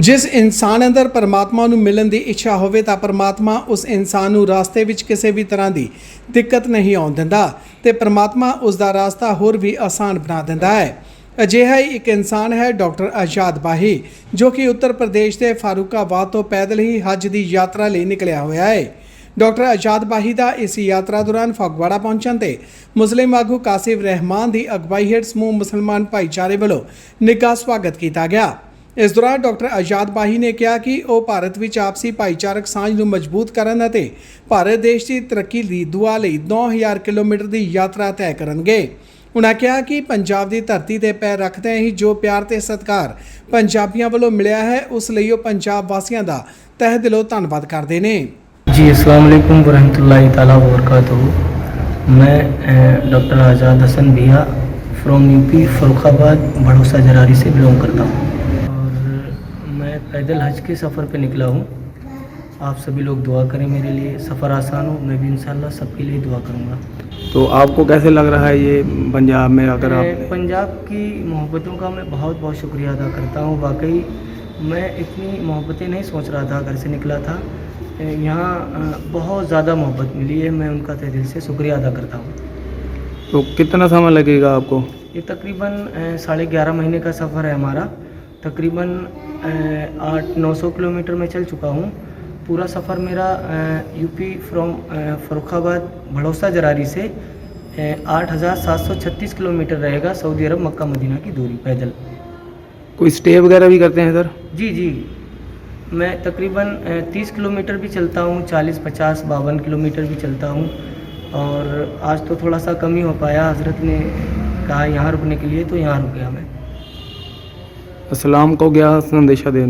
ਜਿਸ ਇਨਸਾਨ ਅੰਦਰ ਪਰਮਾਤਮਾ ਨੂੰ ਮਿਲਣ ਦੀ ਇੱਛਾ ਹੋਵੇ ਤਾਂ ਪਰਮਾਤਮਾ ਉਸ ਇਨਸਾਨ ਨੂੰ ਰਾਸਤੇ ਵਿੱਚ ਕਿਸੇ ਵੀ ਤਰ੍ਹਾਂ ਦੀ ਦਿੱਕਤ ਨਹੀਂ ਆਉਣ ਦਿੰਦਾ ਤੇ ਪਰਮਾਤਮਾ ਉਸ ਦਾ ਰਾਸਤਾ ਹੋਰ ਵੀ ਆਸਾਨ ਬਣਾ ਦਿੰਦਾ ਹੈ। ਅਜਿਹਾ ਹੀ ਇੱਕ ਇਨਸਾਨ ਹੈ ਡਾਕਟਰ ਆਜ਼ਾਦ ਬਾਹੀ, ਜੋ ਕਿ ਉੱਤਰ ਪ੍ਰਦੇਸ਼ ਦੇ ਫਾਰੂਕਾਬਾਦ ਤੋਂ ਪੈਦਲ ਹੀ ਹੱਜ ਦੀ ਯਾਤਰਾ ਲਈ ਨਿਕਲਿਆ ਹੋਇਆ ਹੈ। ਡਾਕਟਰ ਆਜ਼ਾਦ ਬਾਹੀ ਦਾ ਇਸ ਯਾਤਰਾ ਦੌਰਾਨ ਫਗਵਾੜਾ ਪਹੁੰਚਣ ਤੇ ਮੁਸਲਿਮ ਆਗੂ ਕਾਸਿਫ ਰਹਿਮਾਨ ਦੀ ਅਗਵਾਈ ਹੇਠ ਸਮੂਹ ਮੁਸਲਮਾਨ ਭਾਈਚਾਰੇ ਵੱਲੋਂ ਨਿੱਘਾ ਸਵਾਗਤ ਕੀਤਾ ਗਿਆ। ਇਸ ਦੌਰਾਨ ਡਾਕਟਰ ਆਜ਼ਾਦ ਬਾਹੀ ਨੇ ਕਿਹਾ ਕਿ ਉਹ ਭਾਰਤ ਵਿੱਚ ਆਪਸੀ ਭਾਈਚਾਰਕ ਸਾਂਝ ਨੂੰ ਮਜ਼ਬੂਤ ਕਰਨ ਅਤੇ ਭਾਰਤ ਦੇਸ਼ ਦੀ ਤਰੱਕੀ ਦੀ ਦੁਆ ਲਈ 9000 ਕਿਲੋਮੀਟਰ ਦੀ ਯਾਤਰਾ ਤੈਅ ਕਰਨਗੇ ਉਨ੍ਹਾਂ ਕਿਹਾ ਕਿ ਪੰਜਾਬ ਦੀ ਧਰਤੀ ਤੇ ਪੈਰ ਰੱਖਦਿਆਂ ਹੀ ਜੋ ਪਿਆਰ ਤੇ ਸਤਿਕਾਰ ਪੰਜਾਬੀਆਂ ਵੱਲੋਂ ਮਿਲਿਆ ਹੈ ਉਸ ਲਈ ਉਹ ਪੰਜਾਬ ਵਾਸੀਆਂ ਦਾ ਤਹਿ ਦਿਲੋਂ ਧੰਨਵਾਦ ਕਰਦੇ ਨੇ जी अस्सलाम वालेकुम वरहमतुल्लाहि ताला वबरकातुहू मैं doctor Azad Hasan Biya from UP Farrukhabad Bhadosa Jarari से बिलोंग करता हूँ और मैं पैदल हज के सफ़र पे निकला हूँ। आप सभी लोग दुआ करें मेरे लिए। सफ़र आसान हो मैं भी इंशाल्लाह सबके लिए दुआ करूँगा। तो आपको कैसे लग रहा है ये पंजाब में अगर आप पंजाब की मोहब्बतों का मैं बहुत बहुत शुक्रिया अदा करता हूँ। वाकई मैं इतनी मोहब्बतें नहीं सोच रहा था घर से निकला था। यहाँ बहुत ज़्यादा मोहब्बत मिली है मैं उनका तहे दिल से शुक्रिया अदा करता हूँ। तो कितना समय लगेगा आपको? ये तकरीबन साढ़े ग्यारह महीने का सफ़र है हमारा। तकरीबन आठ नौ सौ किलोमीटर में चल चुका हूँ। पूरा सफ़र मेरा यूपी फ्रॉम फरुखाबाद भड़ोसा जरारी से आठ हज़ार सात सौ छत्तीस किलोमीटर रहेगा सऊदी अरब मक्का मदीना की दूरी पैदल। कोई स्टे वगैरह भी करते हैं सर जी जी। मैं तकरीबन तीस किलोमीटर भी चलता हूँ चालीस पचास बावन किलोमीटर भी चलता हूँ। और आज तो थोड़ा सा कम ही हो पाया हज़रत ने कहा यहाँ रुकने के लिए तो यहाँ रुक गया मैं। इस्लाम को क्या संदेशा दें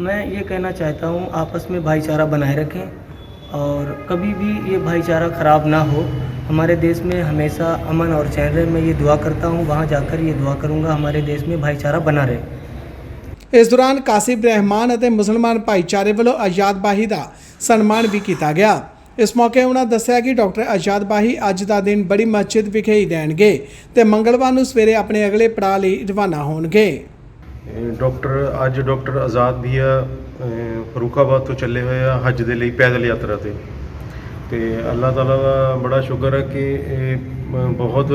मैं ये कहना चाहता हूँ आपस में भाईचारा बनाए रखें और कभी भी ये भाईचारा ख़राब ना हो हमारे देश में हमेशा अमन और चैन रहे मैं ये दुआ करता हूँ वहाँ जाकर ये दुआ करूँगा हमारे देश में भाईचारा बना रहे ਇਸ ਦੌਰਾਨ ਕਾਸਿਬ ਰਹਿਮਾਨ ਅਤੇ ਮੁਸਲਮਾਨ ਭਾਈਚਾਰੇ ਵੱਲੋਂ ਆਜ਼ਾਦ ਬਾਹੀ ਦਾ ਸਨਮਾਨ ਵੀ ਕੀਤਾ ਗਿਆ ਇਸ ਮੌਕੇ ਉਹਨਾਂ ਦੱਸਿਆ ਕਿ ਡਾਕਟਰ ਆਜ਼ਾਦ ਬਾਹੀ ਅੱਜ ਦਾ ਦਿਨ ਬੜੀ ਮਸਜਿਦ ਵਿਖੇ ਹੀ ਰਹਿਣਗੇ ਤੇ ਮੰਗਲਵਾਰ ਨੂੰ ਸਵੇਰੇ ਆਪਣੇ ਅਗਲੇ ਪੜਾਅ ਲਈ ਰਵਾਨਾ ਹੋਣਗੇ ਇਹ ਡਾਕਟਰ, ਅੱਜ ਡਾਕਟਰ ਆਜ਼ਾਦ ਵੀ ਆ ਫਰੂਖਾਬਾਦ ਤੋਂ ਚੱਲੇ ਹੋਏ ਆ ਹੱਜ ਦੇ ਲਈ ਪੈਦਲ ਯਾਤਰਾ ਤੇ। ਤੇ ਅੱਲਾਹ ਤਾਲਾ ਦਾ ਬੜਾ ਸ਼ੁਕਰ ਹੈ ਕਿ ਇਹ ਬਹੁਤ,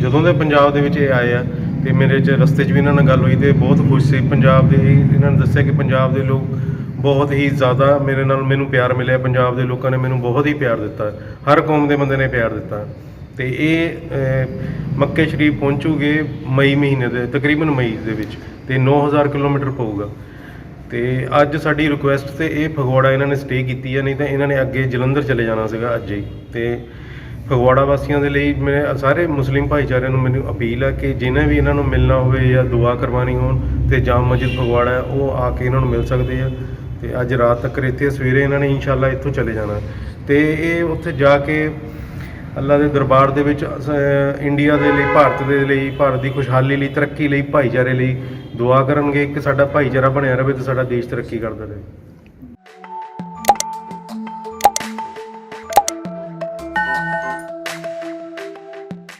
ਜਦੋਂ ਦੇ ਪੰਜਾਬ ਦੇ ਵਿੱਚ ਇਹ ਆਏ ਆ, ਤੇ ਮੇਰੇ ਚ ਰਸਤੇ 'ਚ ਵੀ ਇਹਨਾਂ ਨਾਲ ਗੱਲ ਹੋਈ ਤੇ ਬਹੁਤ ਖੁਸ਼ ਸੀ। ਪੰਜਾਬ ਦੇ ਇਹਨਾਂ ਨੇ ਦੱਸਿਆ ਕਿ ਪੰਜਾਬ ਦੇ ਲੋਕ ਬਹੁਤ ਹੀ ਜ਼ਿਆਦਾ ਮੇਰੇ ਨਾਲ ਮੈਨੂੰ ਪਿਆਰ ਮਿਲਿਆ। ਪੰਜਾਬ ਦੇ ਲੋਕਾਂ ਨੇ ਮੈਨੂੰ ਬਹੁਤ ਹੀ ਪਿਆਰ ਦਿੱਤਾ। ਹਰ ਕੌਮ ਦੇ ਬੰਦੇ ਨੇ ਪਿਆਰ ਦਿੱਤਾ। ਤੇ ਇਹ ਮੱਕੇ ਸ਼ਰੀਫ ਪਹੁੰਚੂਗੇ ਮਈ ਮਹੀਨੇ ਦੇ ਤਕਰੀਬਨ ਮਈ ਦੇ ਵਿੱਚ ਤੇ 9000 ਕਿਲੋਮੀਟਰ ਪਊਗਾ। ਤੇ ਅੱਜ ਸਾਡੀ ਰਿਕੁਐਸਟ ਤੇ ਇਹ ਫਗਵਾੜਾ ਇਹਨਾਂ ਨੇ ਸਟੇ ਕੀਤੀ ਹੈ ਨਹੀਂ ਤਾਂ ਇਹਨਾਂ ਨੇ ਅੱਗੇ ਜਲੰਧਰ ਚਲੇ ਜਾਣਾ ਸੀਗਾ ਅੱਜ ਹੀ। ਤੇ ਫਗਵਾੜਾ ਵਾਸੀਆਂ ਦੇ ਲਈ ਮੈਂ ਸਾਰੇ ਮੁਸਲਿਮ ਭਾਈਚਾਰੇ ਨੂੰ ਮੈਨੂੰ ਅਪੀਲ ਹੈ ਕਿ ਜਿਨ੍ਹਾਂ ਵੀ ਇਹਨਾਂ ਨੂੰ ਮਿਲਣਾ ਹੋਵੇ ਜਾਂ ਦੁਆ ਕਰਵਾਉਣੀ ਹੋਣ ਤੇ ਜਾਮ ਮਸਜਿਦ ਫਗਵਾੜਾ ਹੈ, ਉਹ ਆ ਕੇ ਇਹਨਾਂ ਨੂੰ ਮਿਲ ਸਕਦੇ ਆ। ਤੇ ਅੱਜ ਰਾਤ ਤੱਕ ਇੱਥੇ ਸਵੇਰੇ ਇਹਨਾਂ ਨੇ ਇਨਸ਼ਾਅੱਲਾ ਇੱਥੋਂ ਚਲੇ ਜਾਣਾ। ਤੇ ਇਹ ਉੱਥੇ ਜਾ ਕੇ ਅੱਲਾ ਦੇ ਦਰਬਾਰ ਦੇ ਵਿੱਚ ਅਸ- ਇੰਡੀਆ ਦੇ ਲਈ, ਭਾਰਤ ਦੇ ਲਈ, ਭਾਰਤ ਦੀ ਖੁਸ਼ਹਾਲੀ ਲਈ, ਤਰੱਕੀ ਲਈ, ਭਾਈਚਾਰੇ ਲਈ ਦੁਆ ਕਰਨਗੇ ਕਿ ਸਾਡਾ ਭਾਈਚਾਰਾ ਬਣਿਆ ਰਹੇ ਤੇ ਸਾਡਾ ਦੇਸ਼ ਤਰੱਕੀ ਕਰਦਾ ਰਹੇ।